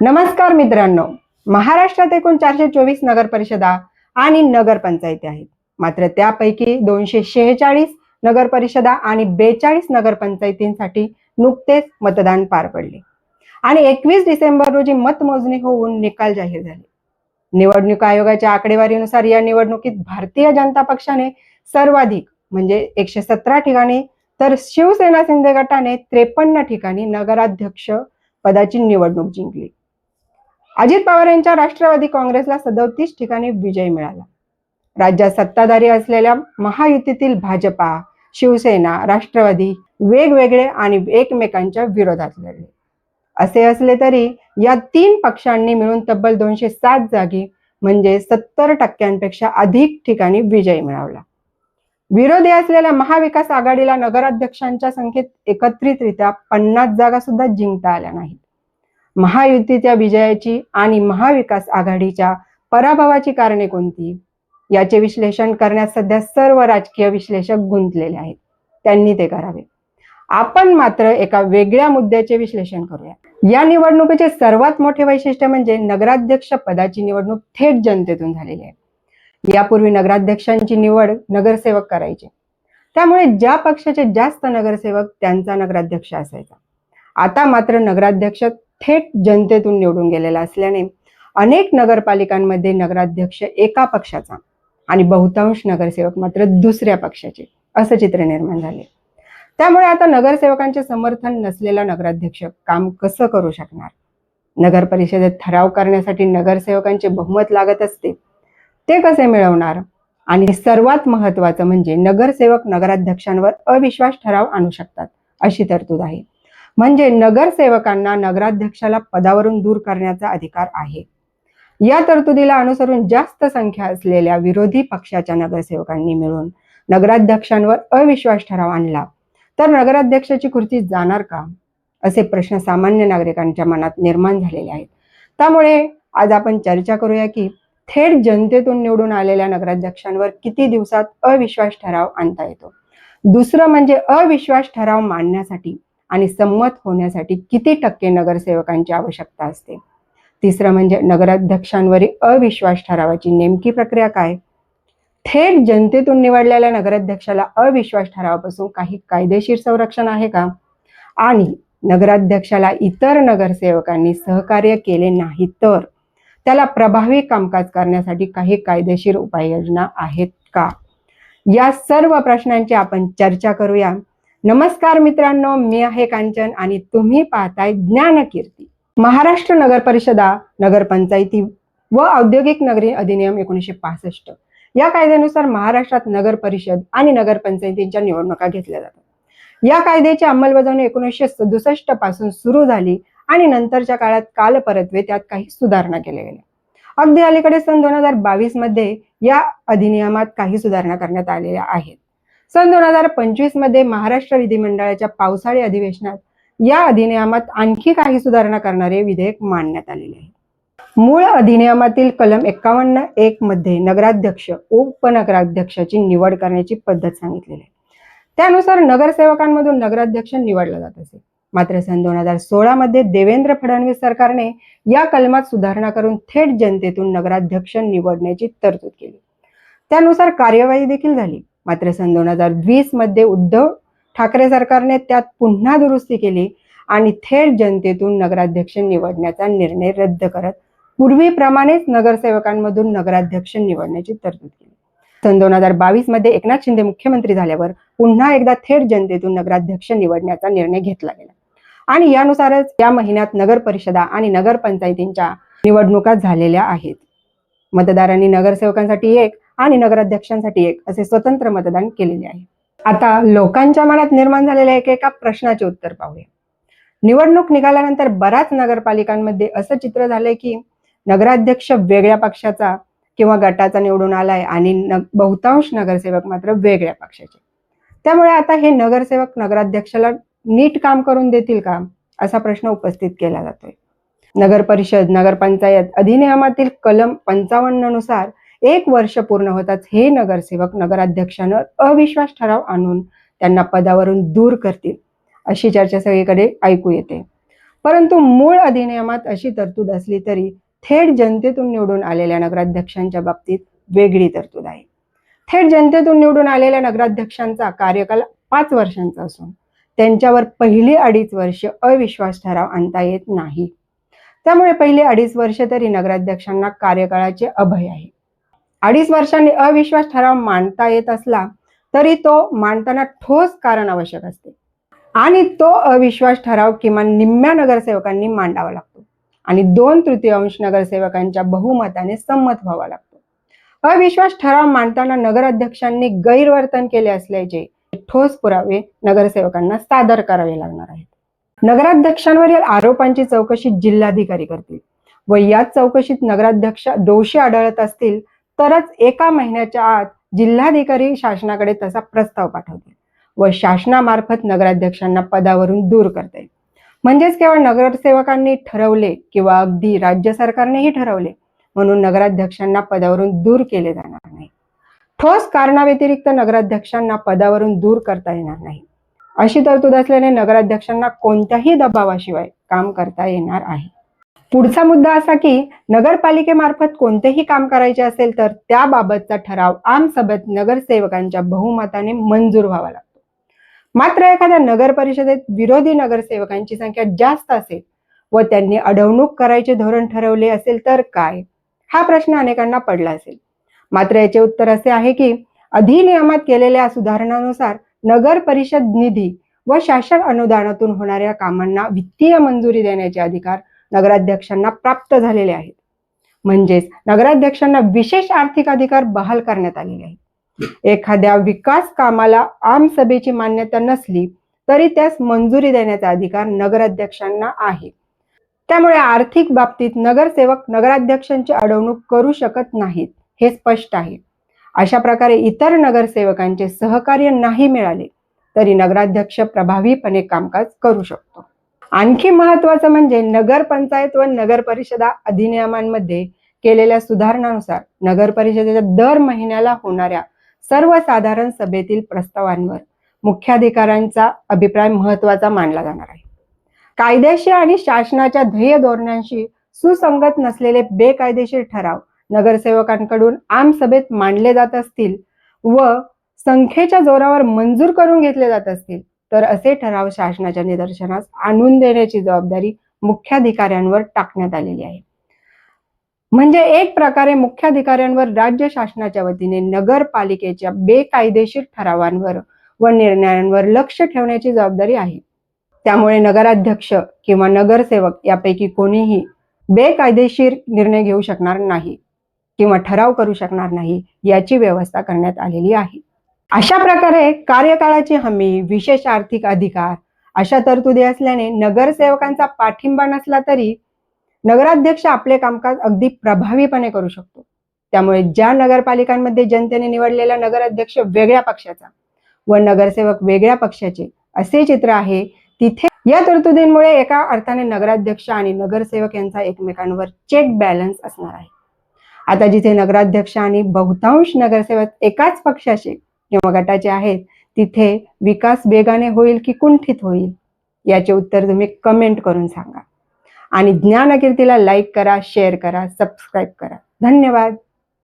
नमस्कार मित्रांनो. महाराष्ट्रात एकूण चारशे चोवीस नगर परिषदा आणि नगर पंचायती आहेत. मात्र त्यापैकी दोनशे शेहेचाळीस नगर परिषदा आणि बेचाळीस नगर पंचायतींसाठी नुकतेच मतदान पार पडले. आणि एकवीस डिसेंबर रोजी मतमोजणी होऊन निकाल जाहीर झाले. निवडणूक आयोगाच्या आकडेवारीनुसार या निवडणुकीत भारतीय जनता पक्षाने सर्वाधिक म्हणजे एकशे सतरा ठिकाणी तर शिवसेना शिंदे गटाने त्रेपन्न ठिकाणी नगराध्यक्ष पदाची निवडणूक जिंकली. अजित पवार यांच्या राष्ट्रवादी काँग्रेसला सदोतीस ठिकाणी विजय मिळाला. राज्यात सत्ताधारी असलेल्या महायुतीतील भाजपा शिवसेना राष्ट्रवादी वेगवेगळे आणि एकमेकांच्या विरोधात लढले. असे असले तरी या तीन पक्षांनी मिळून तब्बल दोनशे सात जागी म्हणजे सत्तर टक्क्यांपेक्षा अधिक ठिकाणी विजय मिळवला. विरोधी असलेल्या महाविकास आघाडीला नगराध्यक्षांच्या संख्येत एकत्रितरित्या पन्नास जागा सुद्धा जिंकता आल्या नाहीत. महायुतीच्या विजयाची आणि महाविकास आघाडीच्या पराभवाची कारणे कोणती? याचे विश्लेषण करण्यात सध्या सर्व राजकीय विश्लेषक गुंतलेले आहेत. त्यांनी ते करावे. आपण मात्र एका वेगळ्या मुद्द्याचे विश्लेषण करूया या निवडणुकीचे सर्वात मोठे वैशिष्ट्य म्हणजे नगराध्यक्ष पदाची निवडणूक थेट जनतेतून झालेली आहे. यापूर्वी नगराध्यक्षांची निवड नगरसेवक करायचे. त्यामुळे ज्या पक्षाचे जास्त नगरसेवक त्यांचा नगराध्यक्ष असायचा. आता मात्र नगराध्यक्ष थेट जनतेतून निवडून गेलेला असल्याने अनेक नगरपालिकांमध्ये नगराध्यक्ष एका पक्षाचा आणि बहुतांश नगरसेवक मात्र दुसऱ्या पक्षाचे असं चित्र निर्माण झाले. त्यामुळे आता नगरसेवकांचे समर्थन नसलेला नगराध्यक्ष काम कसं करू शकणार? नगर परिषदेत ठराव करण्यासाठी नगरसेवकांचे बहुमत लागत असते ते कसे मिळवणार? आणि सर्वात महत्वाचं म्हणजे नगरसेवक नगराध्यक्षांवर अविश्वास ठराव आणू शकतात अशी तरतूद आहे. म्हणजे नगरसेवकांना नगराध्यक्षाला पदावरून दूर करण्याचा अधिकार आहे. या तरतुदीला अनुसरून जास्त संख्या असलेल्या विरोधी पक्षाच्या नगरसेवकांनी मिळून नगराध्यक्षांवर अविश्वास ठराव आणला. तर नगराध्यक्षाची खुर्ची जाणार का? असे प्रश्न सामान्य नागरिकांच्या मनात निर्माण झालेले आहेत. त्यामुळे आज आपण चर्चा करूया की थेट जनतेतून निवडून आलेल्या नगराध्यक्षांवर किती दिवसात अविश्वास ठराव आणता येतो? दुसरं म्हणजे अविश्वास ठराव मांडण्यासाठी आणि संमत होण्यासाठी किती टक्के नगरसेवकांची आवश्यकता असते? तिसरं म्हणजे नगराध्यक्षांवरील अविश्वास ठरावाची नेमकी प्रक्रिया काय? थेट जनतेतून निवडलेल्या नगराध्यक्षाला अविश्वास ठरावापासून काही कायदेशीर संरक्षण आहे का? आणि नगराध्यक्षाला इतर नगरसेवकांनी सहकार्य केले नाही तर त्याला प्रभावी कामकाज करण्यासाठी काही कायदेशीर उपाययोजना आहेत का? या सर्व प्रश्नांची आपण चर्चा करूया. नमस्कार मित्रांनो मी आहे कांचन आणि तुम्ही पाहताय ज्ञानकीर्ती. महाराष्ट्र नगर परिषदा नगरपंचायती व औद्योगिक नगरी अधिनियम एकोणीसशे पासष्ट. या कायद्यानुसार महाराष्ट्रात नगर परिषद आणि नगरपंचायतींच्या निवडणुका घेतल्या जातात. या कायद्याची अंमलबजावणी एकोणीसशे सदुसष्टपासून सुरू झाली आणि नंतरच्या काळात कालपरत्वे त्यात काही सुधारणा केल्या गेल्या. अगदी अलीकडे सन दोन हजार बावीसमध्ये या अधिनियमात काही सुधारणा करण्यात आलेल्या आहेत. सन दोन हजार पंचवीसमध्ये महाराष्ट्र विधिमंडळाच्या पावसाळी अधिवेशनात या अधिनियमात आणखी काही सुधारणा करणारे विधेयक मांडण्यात आलेले आहे. मूळ अधिनियमातील कलम एकावन्न एक मध्ये नगराध्यक्ष उपनगराध्यक्षाची निवड करण्याची पद्धत सांगितलेली आहे. त्यानुसार नगरसेवकांमधून नगराध्यक्ष निवडला जात असे. मात्र सन दोन हजार सोळा मध्ये देवेंद्र फडणवीस सरकारने या कलमात सुधारणा करून थेट जनतेतून नगराध्यक्ष निवडण्याची तरतूद केली. त्यानुसार कार्यवाही देखील झाली. मात्र सन दोन हजार वीसमध्ये उद्धव ठाकरे सरकारने त्यात पुन्हा दुरुस्ती केली आणि थेट जनतेतून नगराध्यक्ष निवडण्याचा निर्णय रद्द करत पूर्वीप्रमाणेच नगरसेवकांमधून नगराध्यक्ष निवडण्याची तरतूद केली. सन दोन हजार बावीसमध्ये एकनाथ शिंदे मुख्यमंत्री झाल्यावर पुन्हा एकदा थेट जनतेतून नगराध्यक्ष निवडण्याचा निर्णय घेतला गेला. आणि यानुसारच या महिन्यात नगर परिषदा आणि नगरपंचायतींच्या निवडणुका झालेल्या आहेत. मतदारांनी नगरसेवकांसाठी एक आणि नगराध्यक्षांसाठी एक असे स्वतंत्र मतदान केलेले आहे. आता लोकांच्या मनात निर्माण झालेल्या एकेका प्रश्नाचे उत्तर पाहूया. निवडणूक निघाल्यानंतर बऱ्याच नगरपालिकांमध्ये असं चित्र झालंय की नगराध्यक्ष वेगळ्या पक्षाचा किंवा गटाचा निवडून आलाय आणि न बहुतांश नगरसेवक मात्र वेगळ्या पक्षाचे. त्यामुळे आता हे नगरसेवक नगराध्यक्षाला नीट काम करून देतील का असा प्रश्न उपस्थित केला जातोय. नगर परिषद नगरपंचायत अधिनियमातील कलम पंचावन्ननुसार एक वर्ष पूर्ण होताच हे नगरसेवक नगराध्यक्षांवर अविश्वास ठराव आणून त्यांना पदावरून दूर करतील अशी चर्चा सगळीकडे ऐकू येते. परंतु मूळ अधिनियमात अशी तरतूद असली तरी थेट जनतेतून निवडून आलेल्या नगराध्यक्षांच्या बाबतीत वेगळी तरतूद आहे. थेट जनतेतून निवडून आलेल्या नगराध्यक्षांचा कार्यकाल पाच वर्षांचा असून त्यांच्यावर पहिली अडीच वर्ष अविश्वास ठराव आणता येत नाही. त्यामुळे पहिली अडीच वर्ष तरी नगराध्यक्षांना कार्यकाळाचे अभय आहे. अडीच वर्षांनी अविश्वास ठराव मांडता येत असला तरी तो मांडताना ठोस कारण आवश्यक असते. आणि तो अविश्वास ठराव किमान निम्म्या नगरसेवकांनी मांडावा लागतो. आणि दोन तृतीयांश नगरसेवकांच्या बहुमताने संमत व्हावा लागतो. अविश्वास ठराव मांडताना नगराध्यक्षांनी गैरवर्तन केले असल्याचे ठोस पुरावे नगरसेवकांना सादर करावे लागणार आहेत. नगराध्यक्षांवरील आरोपांची चौकशी जिल्हाधिकारी करतील व याच चौकशीत नगराध्यक्ष दोषी आढळत असतील तरच एका महिन्याच्या आत जिल्हाधिकारी शासनाकडे तसा प्रस्ताव पाठवतील व शासनामार्फत नगराध्यक्षांना पदावरून दूर करता येईल. म्हणजेच केवळ नगरसेवकांनी ठरवले किंवा अगदी राज्य सरकारनेही ठरवले म्हणून नगराध्यक्षांना पदावरून दूर केले जाणार नाही. ठोस कारणाव्यतिरिक्त नगराध्यक्षांना पदावरून दूर करता येणार नाही. अशी तरतूद असल्याने नगराध्यक्षांना कोणत्याही दबावाशिवाय काम करता येणार आहे. पुढचा मुद्दा असा की नगरपालिकेमार्फत कोणतेही काम करायचे असेल तर त्याबाबतचा ठराव आमसभेत नगरसेवकांच्या बहुमताने मंजूर व्हावा लागतो. मात्र एखाद्या नगर परिषदेत विरोधी नगरसेवकांची संख्या जास्त असेल व त्यांनी अडवणूक करायचे धोरण ठरवले असेल तर काय? हा प्रश्न अनेकांना पडला असेल. मात्र याचे उत्तर असे आहे की अधिनियमात केलेल्या सुधारणानुसार नगर परिषद निधी व शासन अनुदानातून होणाऱ्या कामांना वित्तीय मंजुरी देण्याचे अधिकार नगराध्यक्षांना प्राप्त झालेले आहेत. म्हणजेच नगराध्यक्षांना विशेष आर्थिक अधिकार बहाल करण्यात आलेले आहेत. एखाद्या विकास कामाला आमसभेची मान्यता नसली तरी त्यास मंजुरी देण्याचा अधिकार नगराध्यक्षांना आहे. त्यामुळे आर्थिक बाबतीत नगरसेवक नगराध्यक्षांची अडवणूक करू शकत नाहीत हे स्पष्ट आहे. अशा प्रकारे इतर नगरसेवकांचे सहकार्य नाही मिळाले तरी नगराध्यक्ष प्रभावीपणे कामकाज करू शकतो. आणखी महत्वाचं म्हणजे नगर पंचायत व नगर परिषदा अधिनियमांमध्ये केलेल्या सुधारणानुसार नगर परिषदेच्या दर महिन्याला होणाऱ्या सर्वसाधारण सभेतील प्रस्तावांवर मुख्याधिकाऱ्यांचा अभिप्राय महत्त्वाचा मानला जाणार आहे. कायदेशीर आणि शासनाच्या ध्येय धोरणांशी सुसंगत नसलेले बेकायदेशीर ठराव नगरसेवकांकडून आमसभेत मांडले जात असतील व संख्येच्या जोरावर मंजूर करून घेतले जात असतील तर असे ठराव शासनाच्या निदर्शनास आणून देण्याची जबाबदारी मुख्याधिकाऱ्यांवर टाकण्यात आलेली आहे. म्हणजे एक प्रकारे मुख्याधिकाऱ्यांवर राज्य शासनाच्या वतीने नगरपालिकेच्या बेकायदेशीर ठरावांवर व निर्णयांवर लक्ष ठेवण्याची जबाबदारी आहे. त्यामुळे नगराध्यक्ष किंवा नगरसेवक यापैकी कोणीही बेकायदेशीर निर्णय घेऊ शकणार नाही किंवा ठराव करू शकणार नाही याची व्यवस्था करण्यात आलेली आहे. अशा प्रकारे कार्यकाळाची हमी विशेष आर्थिक अधिकार अशा तरतुदी असल्याने नगरसेवकांचा पाठिंबा नसला तरी नगराध्यक्ष आपले कामकाज अगदी प्रभावीपणे करू शकतो. त्यामुळे ज्या नगरपालिकांमध्ये जनतेने निवडलेला नगराध्यक्ष वेगळ्या पक्षाचा व नगरसेवक वेगळ्या पक्षाचे असे चित्र आहे तिथे या तरतुदींमुळे एका अर्थाने नगराध्यक्ष आणि नगरसेवक यांचा एकमेकांवर चेक बॅलन्स असणार आहे. आता जिथे नगराध्यक्ष आणि बहुतांश नगरसेवक एकाच पक्षाचे किंवा गटाचे आहेत तिथे विकास वेगाने होईल की कुंठित होईल? याचे उत्तर तुम्ही कमेंट करून सांगा. आणि ज्ञानकीर्तीला लाईक करा शेअर करा सबस्क्राईब करा. धन्यवाद.